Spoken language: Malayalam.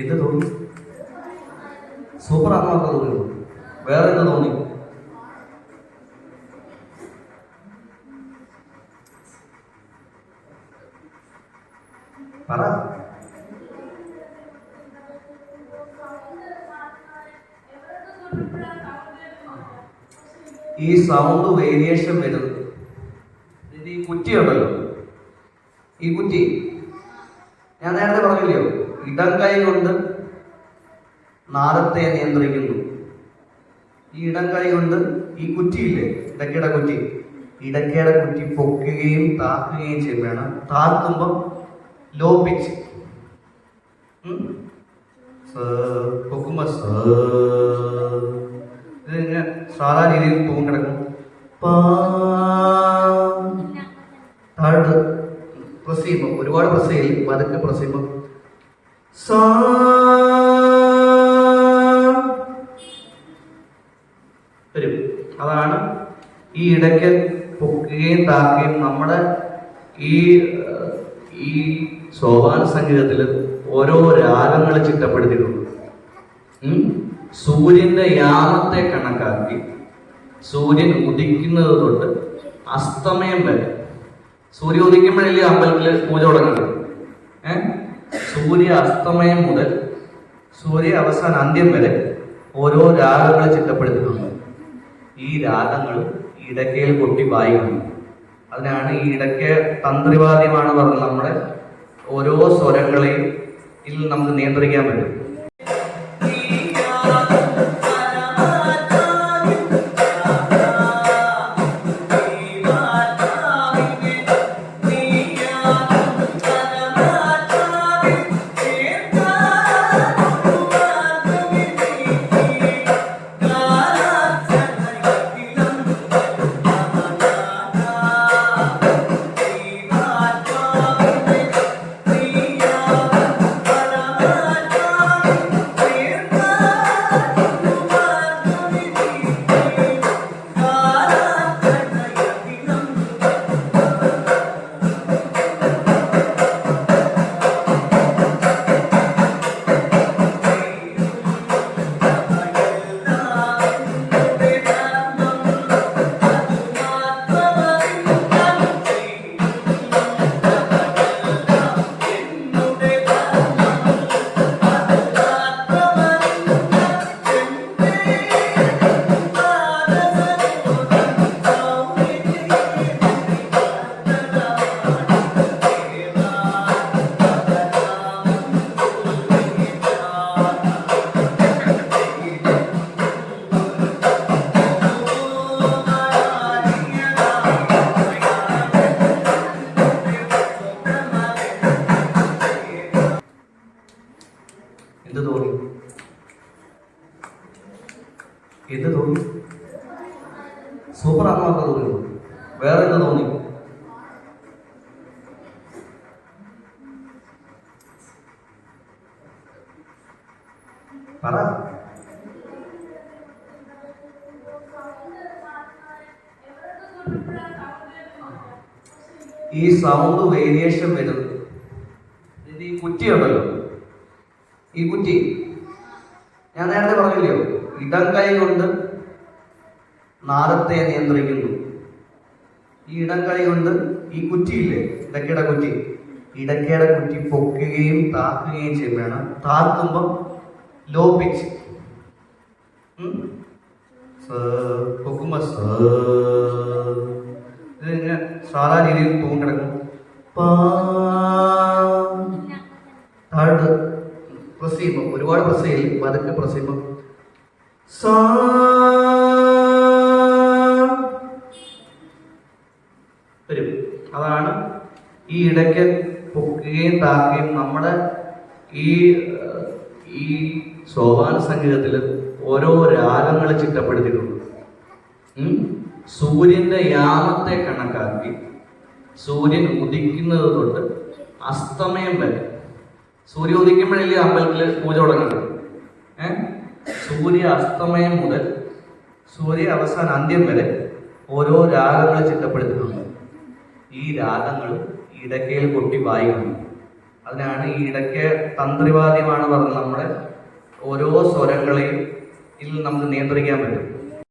എന്ത് തോന്നി? സൂപ്പർ മാത്രമേ തോന്നിയുള്ളൂ. വേറെ എന്ത് തോന്നി? പറ. ഈ സൗണ്ട് വേരിയേഷൻ വരുന്നത്. ഈ കുറ്റി ഉണ്ടല്ലോ ഈ കുറ്റി ഞാൻ നേരത്തെ പറഞ്ഞില്ലയോ ഇടം കൈ കൊണ്ട് നാദത്തെ നിയന്ത്രിക്കുന്നു. ഈ ഇടം കൈ കൊണ്ട് ഈ കുറ്റിയില്ലേ? ഇടയ്ക്കിട കുറ്റി. ഇടയ്ക്കയുടെ കുറ്റി പൊക്കുകയും താക്കുകയും ചെയ്യും വേണം. താത്തുമ്പം ലോ പിച്ച് സാധാ രീതിയിൽ തൂങ്ങി കിടക്കും. പ്രസ് ചെയ്യുമ്പോൾ ഒരുപാട് പ്രസ് ചെയ്യും പതുക്കെ പ്രസ് ചെയ്യുമ്പോൾ വരും. അതാണ് ഈ ഇടയ്ക്ക് പൊക്കുകയും താക്കുകയും നമ്മുടെ ഈ ഈ സോപാന സംഗീതത്തിൽ ഓരോ രാഗങ്ങൾ ചിട്ടപ്പെടുത്തിയിട്ടുണ്ട്. ഉം? സൂര്യന്റെ യാമത്തെ കണക്കാക്കി സൂര്യൻ ഉദിക്കുന്നത് തൊട്ട് അസ്തമയം വരെ. സൂര്യ ഉദിക്കുമ്പോഴല്ലേ അമ്പലത്തിൽ പൂജ തുടങ്ങുന്നത്? സൂര്യ അസ്തമയം മുതൽ സൂര്യ അവസാന അന്ത്യം വരെ ഓരോ രാഗങ്ങൾ ചിട്ടപ്പെടുത്തിയിട്ടുണ്ട്. ഈ രാഗങ്ങൾ ഇടയ്ക്കയിൽ കൊട്ടി വായിക്കുന്നു അതിനാണ് ഈ ഇടയ്ക്ക തന്ത്രിവാദ്യമാണ് പറഞ്ഞത്. നമ്മുടെ ഓരോ സ്വരങ്ങളെയും ഇതിൽ നമുക്ക് നിയന്ത്രിക്കാൻ പറ്റും. എന്ത് തോന്നി? എന്ത് തോന്നി? സൂപ്പർ ആണെന്നൊക്കെ തോന്നി വേറെ എന്ത് തോന്നി? പറ. ഈ സൗണ്ട് വേരിയേഷൻ വരുന്നത്. ഈ കുറ്റി ഉണ്ടല്ലോ ഈ കുറ്റി. ഞാൻ നേരത്തെ പറഞ്ഞില്ലയോ ഇടം കൈ കൊണ്ട് നാദത്തെ നിയന്ത്രിക്കുന്നു. ഈ ഇടം കൈ കൊണ്ട് ഈ കുറ്റിയില്ലേ ഇടയ്ക്കയുടെ കുറ്റി. ഇടയ്ക്കയുടെ കുറ്റി പൊക്കുകയും താക്കുകയും ചെയ്യും വേണം. താത്തുമ്പം ലോ പിച്ച് പൊക്കുമ്പോ സ. ഇതിങ്ങനെ സാധാ രീതിയിൽ തൂങ്ങി ഒരുപാട് പ്രസ് ചെയ്യും പതുക്കെ പ്രസ് ചെയ്യുമ്പോൾ സാ. വരും. അതാണ് ഈ ഇടയ്ക്ക് പൊക്കുകയും താക്കുകയും നമ്മുടെ ഈ ഈ സോപാന സംഗീതത്തിൽ ഓരോ രാഗങ്ങൾ ചിട്ടപ്പെടുത്തിയിട്ടുണ്ട്. സൂര്യന്റെ യാമത്തെ കണക്കാക്കി സൂര്യൻ ഉദിക്കുന്നത് തൊട്ട് അസ്തമയം വരെ സൂര്യ ഉദിക്കുമ്പോഴല്ലേ അമ്പലത്തിൽ പൂജ തുടങ്ങുന്നത്? ഏഹ് സൂര്യ അസ്തമയം മുതൽ സൂര്യ അവസാന അന്ത്യം വരെ ഓരോ രാഗങ്ങൾ ചിട്ടപ്പെടുത്തിയിട്ടുണ്ട് ഈ രാഗങ്ങൾ ഇടയ്ക്കയിൽ കൊട്ടി വായിക്കണം അതിനാണ് ഈ ഇടയ്ക്ക തന്ത്രിവാദ്യമാണ് പറഞ്ഞത് നമ്മുടെ ഓരോ സ്വരങ്ങളെയും ഇതിൽ നമുക്ക് നിയന്ത്രിക്കാൻ പറ്റും.